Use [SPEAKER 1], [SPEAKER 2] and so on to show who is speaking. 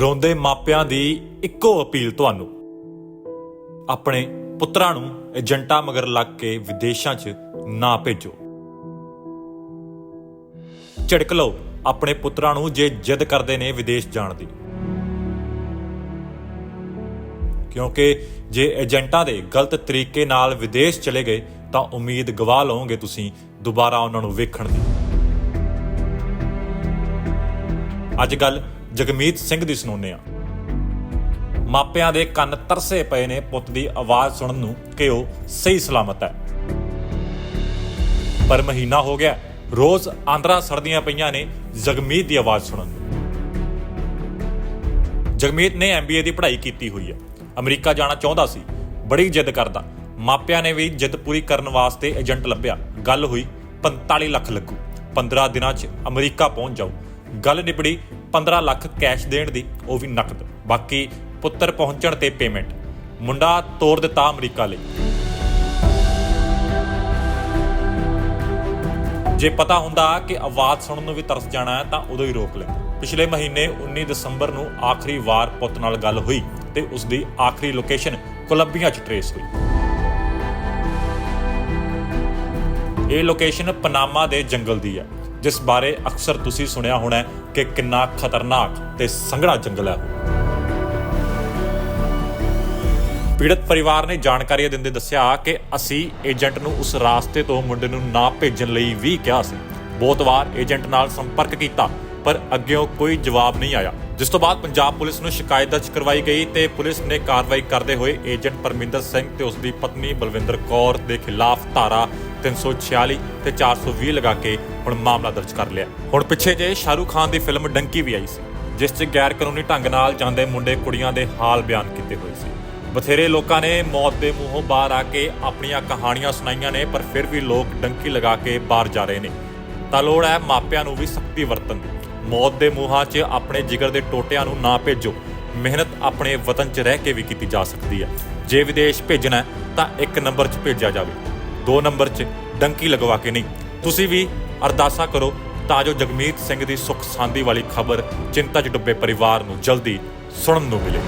[SPEAKER 1] ਰੋਂਦੇ ਮਾਪਿਆਂ ਦੀ ਇੱਕੋ ਅਪੀਲ ਤੁਹਾਨੂੰ। ਆਪਣੇ ਪੁੱਤਰਾਂ ਨੂੰ ਏਜੰਟਾਂ ਮਗਰ ਲੱਗ ਕੇ ਵਿਦੇਸ਼ਾਂ 'ਚ ਨਾ ਭੇਜੋ। ਝਿੜਕ ਲਓ ਆਪਣੇ ਪੁੱਤਰਾਂ ਨੂੰ ਜੇ ਜਿੱਦ ਕਰਦੇ ਨੇ ਵਿਦੇਸ਼ ਜਾਣ ਦੀ। ਕਿਉਂਕਿ ਜੇ ਏਜੰਟਾਂ ਦੇ ਗਲਤ ਤਰੀਕੇ ਨਾਲ ਵਿਦੇਸ਼ ਚਲੇ ਗਏ, ਤਾਂ ਉਮੀਦ ਗਵਾ ਲਓਗੇ ਤੁਸੀਂ ਦੁਬਾਰਾ ਉਹਨਾਂ ਨੂੰ ਵੇਖਣ ਦੀ। ਅੱਜ ਗੱਲ ਜਗਮੀਤ ਸਿੰਘ ਦੀ ਸੁਣਾਉਂਦੇ ਆ ਮਾਪਿਆਂ ਦੇ ਕੰਨ ਤਰਸੇ ਪਏ ਨੇ ਪੁੱਤ ਦੀ ਆਵਾਜ਼ ਸੁਣਨ ਨੂੰ ਕਿ ਉਹ ਸਹੀ ਸਲਾਮਤ ਹੈ। ਪਰ ਮਹੀਨਾ ਹੋ ਗਿਆ, ਰੋਜ਼ ਆਂਦਰਾਂ ਸੜਦੀਆਂ ਪਈਆਂ ਨੇ ਜਗਮੀਤ ਦੀ ਆਵਾਜ਼ ਸੁਣਨ ਨੂੰ। ਜਗਮੀਤ ਨੇ ਐਮਬੀਏ ਦੀ ਪੜ੍ਹਾਈ ਕੀਤੀ ਹੋਈ ਹੈ। ਅਮਰੀਕਾ ਜਾਣਾ ਚਾਹੁੰਦਾ ਸੀ, ਬੜੀ ਜਿੱਦ ਕਰਦਾ। ਮਾਪਿਆਂ ਨੇ ਵੀ ਜਿੱਦ ਪੂਰੀ ਕਰਨ ਵਾਸਤੇ ਏਜੰਟ ਲੱਭਿਆ। ਗੱਲ ਹੋਈ 45 ਲੱਖ ਲੱਗੂ। 15 ਦਿਨਾਂ 'ਚ ਅਮਰੀਕਾ ਪਹੁੰਚ ਜਾਓ। ਗੱਲ ਨਿਬੜੀ 15 ਲੱਖ ਕੈਸ਼ ਦੇਣ ਦੀ, ਉਹ ਵੀ ਨਕਦ। ਬਾਕੀ ਪੁੱਤਰ ਪਹੁੰਚਣ ਤੇ ਪੇਮੈਂਟ ਮੁੰਡਾ ਤੋਰ ਦਿੱਤਾ ਅਮਰੀਕਾ ਲਈ। ਜੇ ਪਤਾ ਹੁੰਦਾ ਕਿ ਆਵਾਜ਼ ਸੁਣਨ ਨੂੰ ਵੀ ਤਰਸ ਜਾਣਾ ਹੈ, ਤਾਂ ਉਦੋਂ ਹੀ ਰੋਕ ਲੈਂਦੇ ਪਿਛਲੇ ਮਹੀਨੇ 19 ਦਸੰਬਰ ਨੂੰ ਆਖਰੀ ਵਾਰ ਪੁੱਤ ਨਾਲ ਗੱਲ ਹੋਈ ਤੇ ਉਸ ਦੀ ਆਖਰੀ ਲੋਕੇਸ਼ਨ ਕੋਲੰਬੀਆ 'ਚ ਟਰੇਸ ਹੋਈ। ਇਹ ਲੋਕੇਸ਼ਨ ਪਨਾਮਾ ਦੇ ਜੰਗਲ ਦੀ ਹੈ। ਜਿਸ ਬਾਰੇ ਅਕਸਰ ਤੁਸੀਂ ਸੁਣਿਆ ਹੋਣਾ ਕਿ ਕਿੰਨਾ ਖਤਰਨਾਕ ਤੇ ਸੰਘਣਾ ਜੰਗਲ ਹੈ ਪੀੜਤ ਪਰਿਵਾਰ ਨੇ ਜਾਣਕਾਰੀ ਦਿੰਦੇ ਦੱਸਿਆ ਕਿ ਅਸੀਂ ਏਜੰਟ ਨੂੰ ਉਸ ਰਾਸਤੇ ਤੋਂ ਮੁੰਡੇ ਨੂੰ ਨਾ ਭੇਜਣ ਲਈ ਵੀ ਕਿਹਾ ਸੀ। ਬਹੁਤ ਵਾਰ ਏਜੰਟ ਨਾਲ ਸੰਪਰਕ ਕੀਤਾ, ਪਰ ਅੱਗਿਓਂ ਕੋਈ ਜਵਾਬ ਨਹੀਂ ਆਇਆ। ਜਿਸ ਤੋਂ ਬਾਅਦ ਪੰਜਾਬ ਪੁਲਿਸ ਨੂੰ ਸ਼ਿਕਾਇਤ ਦਰਜ ਕਰਵਾਈ ਗਈ ਤੇ ਪੁਲਿਸ ਨੇ ਕਾਰਵਾਈ ਕਰਦੇ ਹੋਏ ਏਜੰਟ ਪਰਮਿੰਦਰ ਸਿੰਘ ਤੇ ਉਸ ਦੀ ਪਤਨੀ ਬਲਵਿੰਦਰ ਕੌਰ ਦੇ ਖਿਲਾਫ ਧਾਰਾ 346 ਤੇ 420 ਲਗਾ ਕੇ ਹੁਣ ਮਾਮਲਾ ਦਰਜ ਕਰ ਲਿਆ। ਹੁਣ ਪਿੱਛੇ ਜੇ ਸ਼ਾਹਰੂਖ ਖਾਨ ਦੀ ਫਿਲਮ ਡੰਕੀ ਵੀ ਆਈ ਸੀ, ਜਿਸ 'ਚ ਗੈਰ ਕਾਨੂੰਨੀ ਢੰਗ ਨਾਲ ਜਾਂਦੇ ਮੁੰਡੇ ਕੁੜੀਆਂ ਦੇ ਹਾਲ ਬਿਆਨ ਕੀਤੇ ਹੋਏ ਸੀ। ਬਥੇਰੇ ਲੋਕਾਂ ਨੇ ਮੌਤ ਦੇ ਮੂੰਹੋਂ ਬਾਹਰ ਆ ਕੇ ਆਪਣੀਆਂ ਕਹਾਣੀਆਂ ਸੁਣਾਈਆਂ ਨੇ, ਪਰ ਫਿਰ ਵੀ ਲੋਕ ਡੰਕੀ ਲਗਾ ਕੇ ਬਾਹਰ ਜਾ ਰਹੇ ਨੇ। ਤਾਂ ਲੋੜ ਹੈ ਮਾਪਿਆਂ ਨੂੰ ਵੀ ਸਖਤੀ ਵਰਤਣ ਦੀ। ਮੌਤ ਦੇ ਮੂੰਹਾਂ 'ਚ ਆਪਣੇ ਜਿਗਰ ਦੇ ਟੋਟਿਆਂ ਨੂੰ ਨਾ ਭੇਜੋ। ਮਿਹਨਤ ਆਪਣੇ ਵਤਨ 'ਚ ਰਹਿ ਕੇ ਵੀ ਕੀਤੀ ਜਾ ਸਕਦੀ ਹੈ। ਜੇ ਵਿਦੇਸ਼ ਭੇਜਣਾ ਤਾਂ ਇੱਕ ਨੰਬਰ 'ਚ ਭੇਜਿਆ ਜਾਵੇ। ਦੋ ਨੰਬਰ 'ਚ ਡੰਕੀ ਲਗਵਾ ਕੇ ਨਹੀਂ। ਤੁਸੀਂ ਵੀ ਅਰਦਾਸਾ ਕਰੋ ਤਾਂ ਜੋ ਜਗਮੀਤ ਸਿੰਘ ਦੀ ਸੁੱਖ ਸਾਂਦੀ ਵਾਲੀ ਖਬਰ ਚਿੰਤਾ 'ਚ ਡੁੱਬੇ ਪਰਿਵਾਰ ਨੂੰ ਜਲਦੀ ਸੁਣਨ ਨੂੰ ਮਿਲੇ।